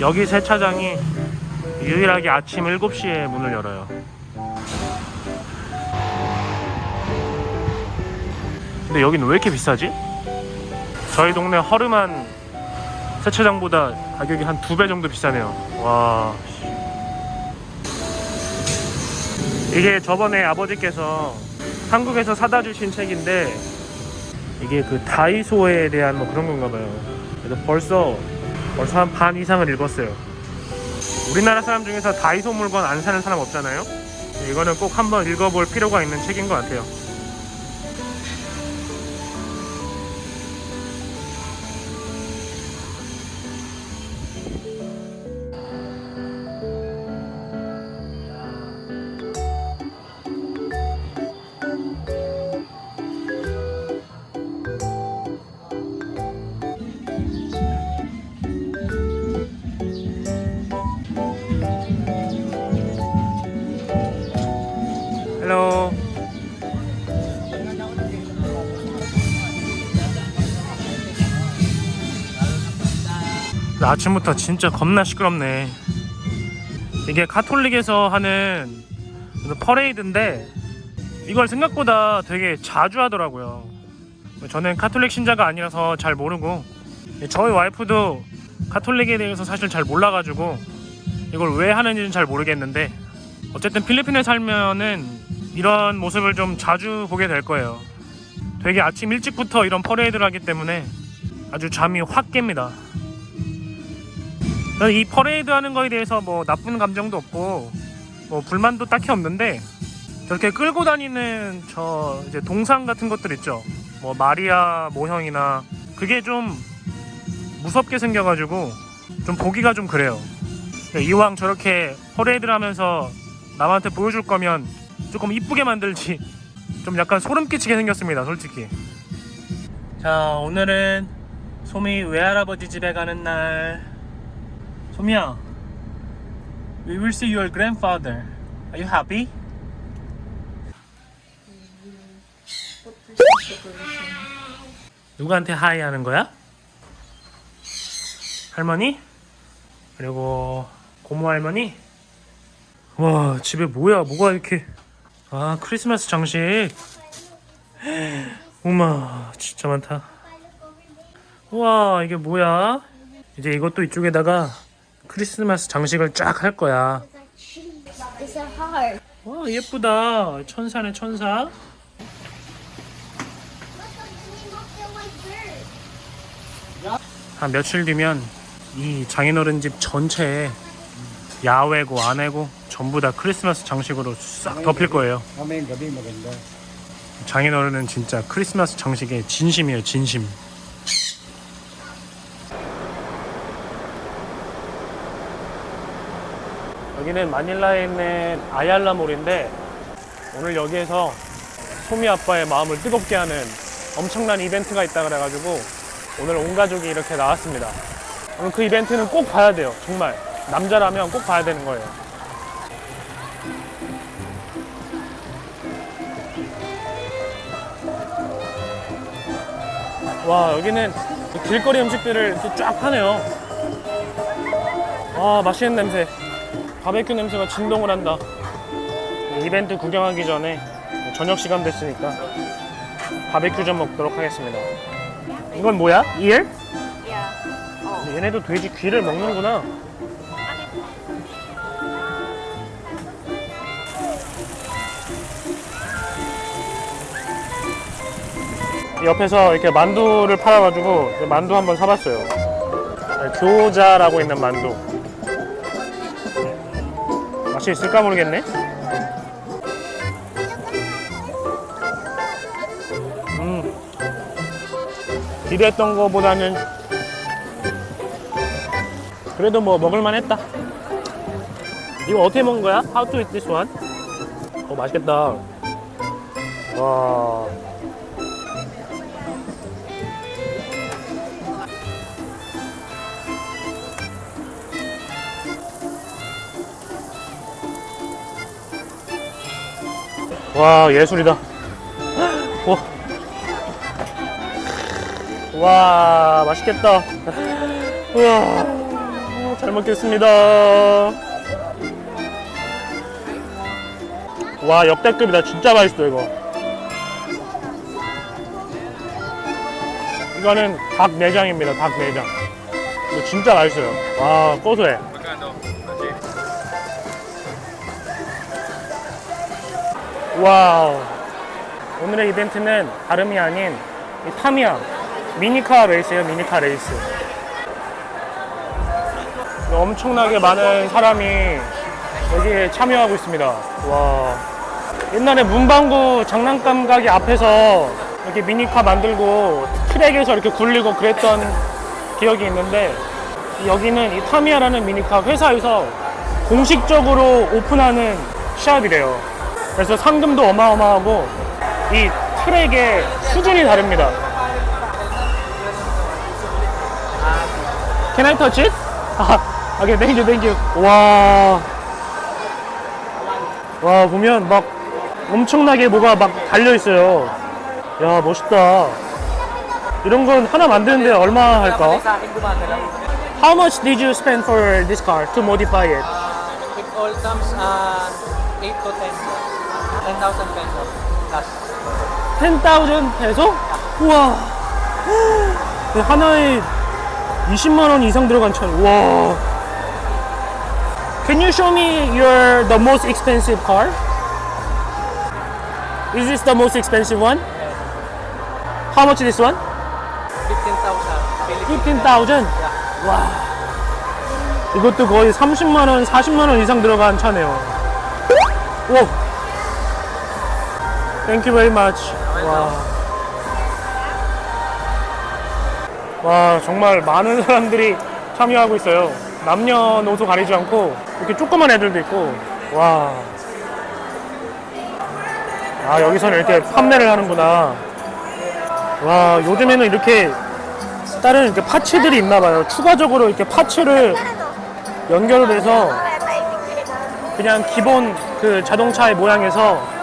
여기 세차장이 유일하게 아침 7시에 문을 열어요. 근데 여기는 왜 이렇게 비싸지? 저희 동네 허름한 세차장보다 가격이 한 두 배 정도 비싸네요. 와. 이게 저번에 아버지께서 한국에서 사다 주신 책인데 이게 그 다이소에 대한 뭐 그런 건가 봐요. 그래서 벌써 벌써 한 반 이상을 읽었어요. 우리나라 사람 중에서 다이소 물건 안 사는 사람 없잖아요. 이거는 꼭 한번 읽어볼 필요가 있는 책인 것 같아요. 아침부터 진짜 겁나 시끄럽네. 이게 카톨릭에서 하는 그 퍼레이드인데 이걸 생각보다 되게 자주 하더라고요. 저는 카톨릭 신자가 아니라서 잘 모르고 저희 와이프도 카톨릭에 대해서 사실 잘 몰라가지고 이걸 왜 하는지는 잘 모르겠는데 어쨌든 필리핀에 살면은 이런 모습을 좀 자주 보게 될 거예요. 되게 아침 일찍부터 이런 퍼레이드를 하기 때문에 아주 잠이 확 깹니다. 이 퍼레이드 하는 거에 대해서 뭐 나쁜 감정도 없고 뭐 불만도 딱히 없는데 저렇게 끌고 다니는 저 이제 동상 같은 것들 있죠. 뭐 마리아 모형이나 그게 좀 무섭게 생겨가지고 좀 보기가 좀 그래요. 이왕 저렇게 퍼레이드를 하면서 남한테 보여줄 거면 조금 이쁘게 만들지 좀 약간 소름 끼치게 생겼습니다 솔직히 자 오늘은 소미 외할아버지 집에 가는 날 소미야 We will see your grandfather Are you happy? 누구한테 하이 하는 거야? 할머니? 그리고 고모 할머니? 와 집에 뭐야 뭐가 이렇게 아 크리스마스 장식 우마 진짜 많다 우와 이게 뭐야 이제 이것도 이쪽에다가 크리스마스 장식을 쫙 할 거야 It's a heart. 와 예쁘다 천사네 천사 한 며칠 뒤면 이 장인어른 집 전체에 야외고 안에고 전부 다 크리스마스 장식으로 싹 덮일 거예요. Amen, gabi maganda. 장인어른은 진짜 크리스마스 장식에 진심이에요, 진심. 여기는 마닐라에 있는 아얄라몰인데 오늘 여기에서 소미 아빠의 마음을 뜨겁게 하는 엄청난 이벤트가 있다 그래가지고 오늘 온 가족이 이렇게 나왔습니다. 오늘 그 이벤트는 꼭 봐야 돼요, 정말. 남자라면 꼭 봐야 되는 거예요. 와 여기는 그 길거리 음식들을 쫙 파네요 와 맛있는 냄새 바베큐 냄새가 진동을 한다 이벤트 구경하기 전에 저녁 시간 됐으니까 바베큐 좀 먹도록 하겠습니다 이건 뭐야? 이엘? Yeah. 얘네도 돼지 귀를 먹는구나 옆에서 이렇게 만두를 팔아가지고 그 만두 한번 사봤어요. 네, 교자라고 있는 만두. 맛이 있을까 모르겠네. 음, 기대했던 거보다는 그래도 뭐 먹을만 했다. 이거 어떻게 먹은 거야? How to eat this one? 어 맛있겠다. 와. 와 예술이다. 와. 와 맛있겠다. 우와 잘 먹겠습니다. 와, 역대급이다. 진짜 맛있어, 이거. 이거는 닭 내장입니다. 닭 내장. 이거 진짜 맛있어요. 와, 고소해. 와우. 오늘의 이벤트는 다름이 아닌 이 타미야 미니카 레이스예요. 미니카 레이스. 엄청나게 많은 사람이 여기에 참여하고 있습니다. 와. 옛날에 문방구 장난감 가게 앞에서 이렇게 미니카 만들고 트랙에서 이렇게 굴리고 그랬던 기억이 있는데 여기는 이 타미야라는 미니카 회사에서 공식적으로 오픈하는 시합이래요. 그래서 상금도 어마어마하고 이 트랙의 수준이 다릅니다. Can I touch it? 아, 오케이, thank you. 와, 와 보면 막 엄청나게 뭐가 막 달려 있어요. 야 멋있다. 이런 건 하나 만드는데 얼마 할까? How much did you spend for this car to modify it? It all comes uh, 8 to 10. 10,000 pesos plus. 10,000 peso? 우와. 하나에 20만 원 이상 들어간 차. 와. Can you show me your the most expensive car? Is this the most expensive one? How much is this one? 15,000. 15,000. Philippine. 와. 이것도 거의 30만 원, 40만 원 이상 들어간 차네요. 오. Thank you very much. 와. 와, 정말 많은 사람들이 참여하고 있어요. 남녀노소 가리지 않고 이렇게 조그만 애들도 있고. 와. 아, 여기서는 이렇게 판매를 하는구나. 와, 요즘에는 이렇게 다른 이렇게 파츠들이 있나 봐요. 추가적으로 이렇게 파츠를 연결을 해서 그냥 기본 그 자동차의 모양에서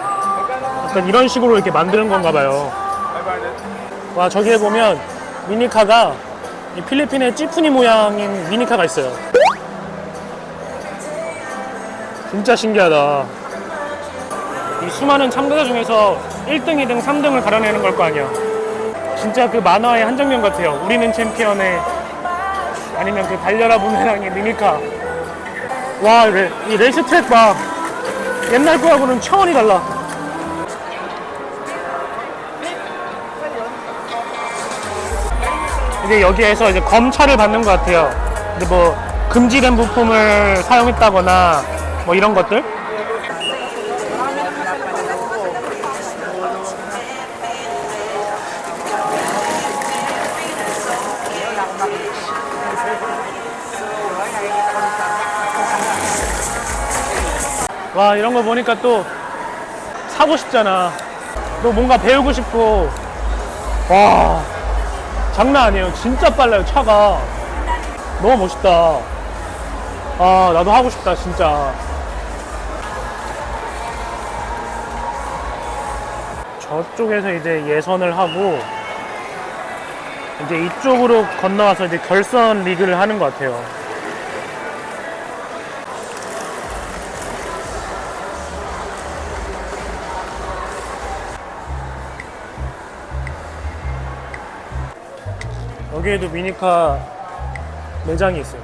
약간 이런 식으로 이렇게 만드는 건가 봐요. 와, 저기에 보면 미니카가 이 필리핀의 찌푸니 모양인 미니카가 있어요. 진짜 신기하다. 이 수많은 참가자 중에서 1등, 2등, 3등을 가려내는 걸 거 아니야. 진짜 그 만화의 한 장면 같아요. 우리는 챔피언의 아니면 그 달려라 부메랑의 미니카. 와, 레, 이 레이스 트랙 봐. 옛날 거하고는 차원이 달라. 이제 여기에서 이제 검찰을 받는 것 같아요. 근데 뭐 금지된 부품을 사용했다거나 뭐 이런 것들. 와 이런 거 보니까 또 사고 싶잖아. 또 뭔가 배우고 싶고. 와 장난 아니에요. 진짜 빨라요 차가. 너무 멋있다. 아 나도 하고 싶다 진짜. 저쪽에서 이제 예선을 하고 이제 이쪽으로 건너와서 이제 결선 리그를 하는 것 같아요. 여기에도 미니카 매장이 있어요.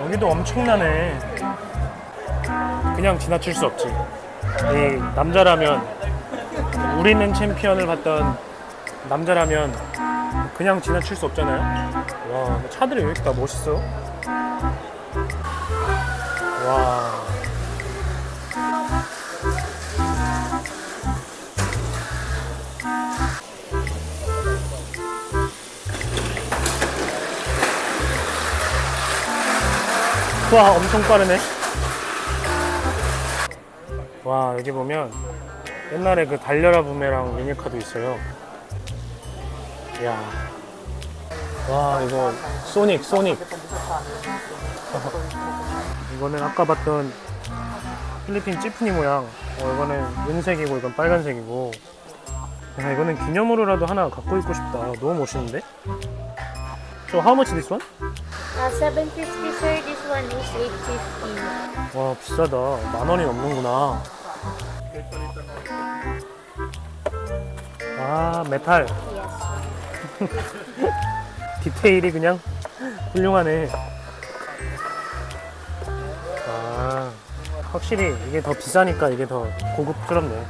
여기도 엄청나네. 그냥 지나칠 수 없지. 이 남자라면 우리는 챔피언을 봤던 남자라면 그냥 지나칠 수 없잖아요. 와, 차들이 왜 이렇게 다 멋있어? 와. 와 엄청 빠르네. 와 여기 보면 옛날에 그 달려라 부메랑 미니카도 있어요. 이야. 와 이거 소닉 소닉. 이거는 아까 봤던 필리핀 찌푸니 모양. 어, 이거는 은색이고 이건 빨간색이고. 야 이거는 기념으로라도 하나 갖고 있고 싶다. 너무 멋있는데? So how much this one? Uh, 750 sir. This one is 850. 와 비싸다 만 원이 넘는구나 아 메탈 Yes. 디테일이 그냥 훌륭하네 아 확실히 이게 더 비싸니까 이게 더 고급스럽네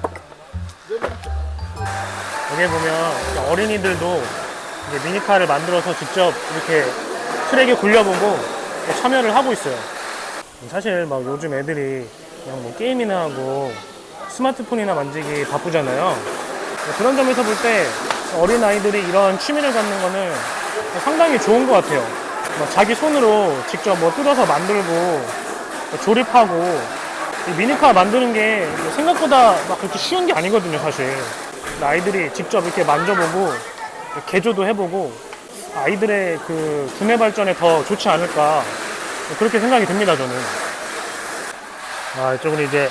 여기 보면 어린이들도 이제 미니카를 만들어서 직접 이렇게 트랙에 굴려보고 참여를 하고 있어요 사실 막 요즘 애들이 그냥 뭐 게임이나 하고 스마트폰이나 만지기 바쁘잖아요. 그런 점에서 볼 때 어린 아이들이 이런 취미를 갖는 거는 상당히 좋은 것 같아요. 막 자기 손으로 직접 뭐 뜯어서 만들고 뭐 조립하고 이 미니카 만드는 게 생각보다 막 그렇게 쉬운 게 아니거든요, 사실. 아이들이 직접 이렇게 만져보고 개조도 해보고 아이들의 그 두뇌 발전에 더 좋지 않을까 그렇게 생각이 듭니다, 저는. 아, 이쪽은 이제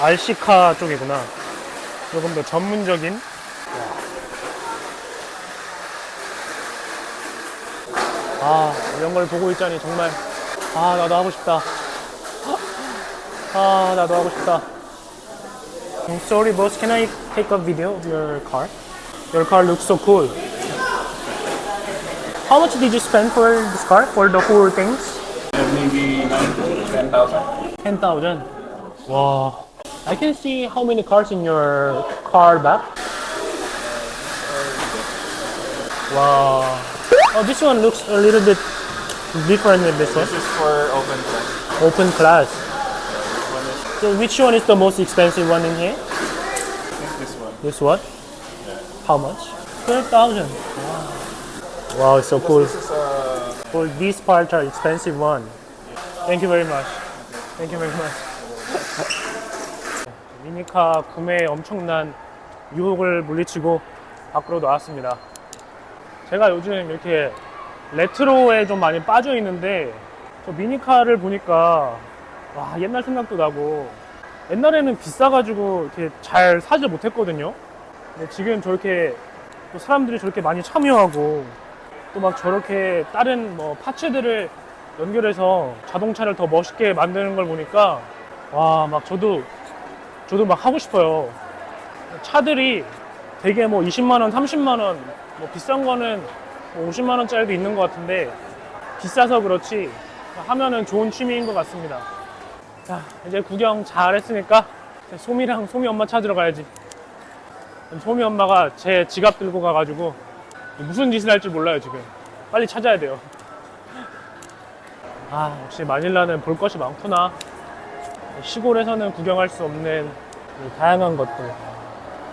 RC카 쪽이구나. 조금 더 전문적인. 아, 이런 걸 보고 있자니 정말. 아, 나도 하고 싶다. 아, 나도 하고 싶다. I'm sorry, boss. Can I take a video of your car? Your car looks so cool. How much did you spend for this car? For the whole things? maybe 9 to 10,000. 10,000. Wow. I can see how many cars in your car back. Wow. Oh, this one looks a little bit different with this one. This is for open class. Open class. So which one is the most expensive one in here? This one. This one? How much? 12,000. Wow. It's so cool. This is uh, For these parts are expensive one. Thank you very much. Thank you very much. 미니카 구매에 엄청난 유혹을 물리치고 밖으로 나왔습니다. 제가 요즘 이렇게 레트로에 좀 많이 빠져 있는데 저 미니카를 보니까 와 옛날 생각도 나고 옛날에는 비싸가지고 이렇게 잘 사지 못했거든요. 근데 지금 저렇게 또 사람들이 저렇게 많이 참여하고 또 막 저렇게 다른 뭐 파츠들을 연결해서 자동차를 더 멋있게 만드는 걸 보니까 와 막 저도 저도 막 하고 싶어요. 차들이 되게 뭐 20만 원, 30만 원, 뭐 비싼 거는 뭐 50만 원짜리도 있는 것 같은데 비싸서 그렇지 하면은 좋은 취미인 것 같습니다. 자 이제 구경 잘 했으니까 소미랑 소미 엄마 찾으러 가야지. 소미 엄마가 제 지갑 들고 가가지고 무슨 짓을 할지 몰라요 지금 빨리 찾아야 돼요 아 역시 마닐라는 볼 것이 많구나 시골에서는 구경할 수 없는 이 다양한 것들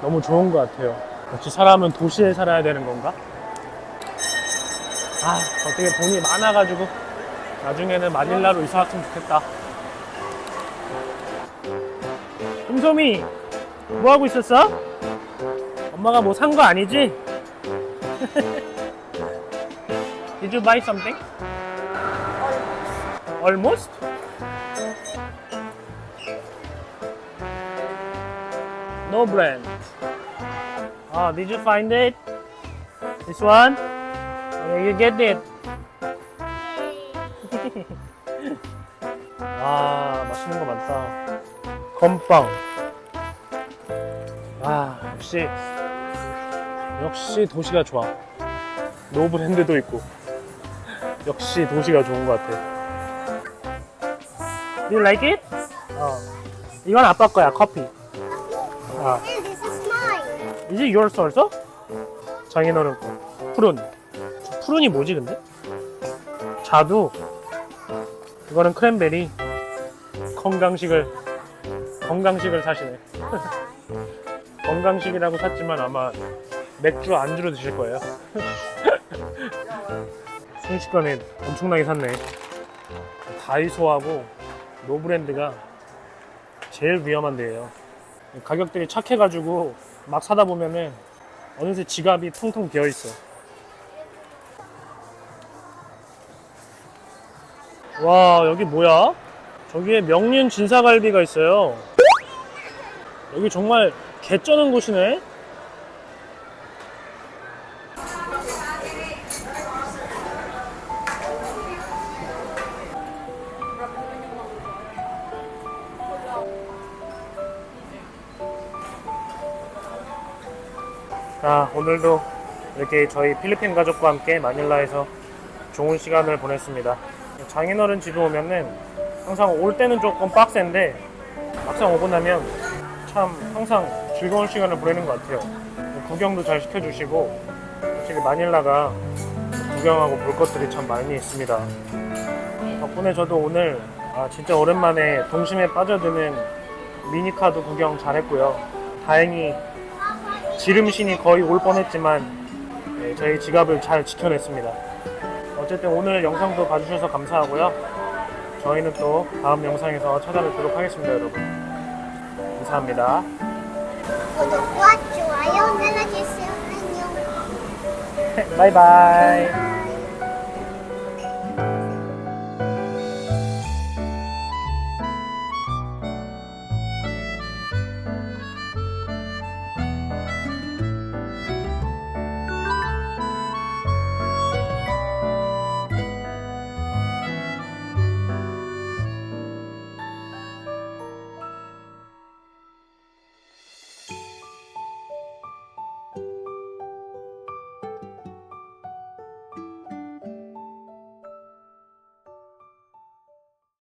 너무 좋은 것 같아요 역시 사람은 도시에 살아야 되는 건가? 아 어떻게 돈이 많아가지고 나중에는 마닐라로 이사 왔으면 좋겠다 금소미 뭐 하고 있었어? 엄마가 뭐 산 거 아니지? Did you buy something? Almost? No brand. Ah, did you find it? This one? Okay, you get it. 아, 맛있는 거 많다. 건빵. 아, 역시 역시 도시가 좋아. 노 브랜드도 있고. 역시 도시가 좋은 것 같아. You like it? 어. 이건 아빠 거야, 커피. 아, this is mine. is it yours also? 장인어른 거. 푸른. 저 푸른이 뭐지, 근데? 자두. 이거는 크랜베리. 건강식을, 건강식을 사시네. 건강식이라고 샀지만 아마 맥주 안주로 드실 거예요. 순식간에 엄청나게 샀네. 다이소하고 노브랜드가 제일 위험한 데예요. 가격들이 착해가지고 막 사다 보면은 어느새 지갑이 텅텅 비어 있어. 와 여기 뭐야? 저기에 명륜 진사갈비가 있어요. 여기 정말 개 쩌는 곳이네. 자, 오늘도 이렇게 저희 필리핀 가족과 함께 마닐라에서 좋은 시간을 보냈습니다. 장인어른 집에 오면은 항상 올 때는 조금 빡센데 막상 오고 나면 참 항상 즐거운 시간을 보내는 것 같아요. 구경도 잘 시켜주시고 확실히 마닐라가 구경하고 볼 것들이 참 많이 있습니다. 덕분에 저도 오늘 아, 진짜 오랜만에 동심에 빠져드는 미니카도 구경 잘했고요. 다행히 지름신이 거의 올 뻔했지만 네, 저희 지갑을 잘 지켜냈습니다. 어쨌든 오늘 영상도 봐주셔서 감사하고요. 저희는 또 다음 영상에서 찾아뵙도록 하겠습니다, 여러분. 감사합니다. 구독과 좋아요 눌러주세요. 안녕. 바이바이.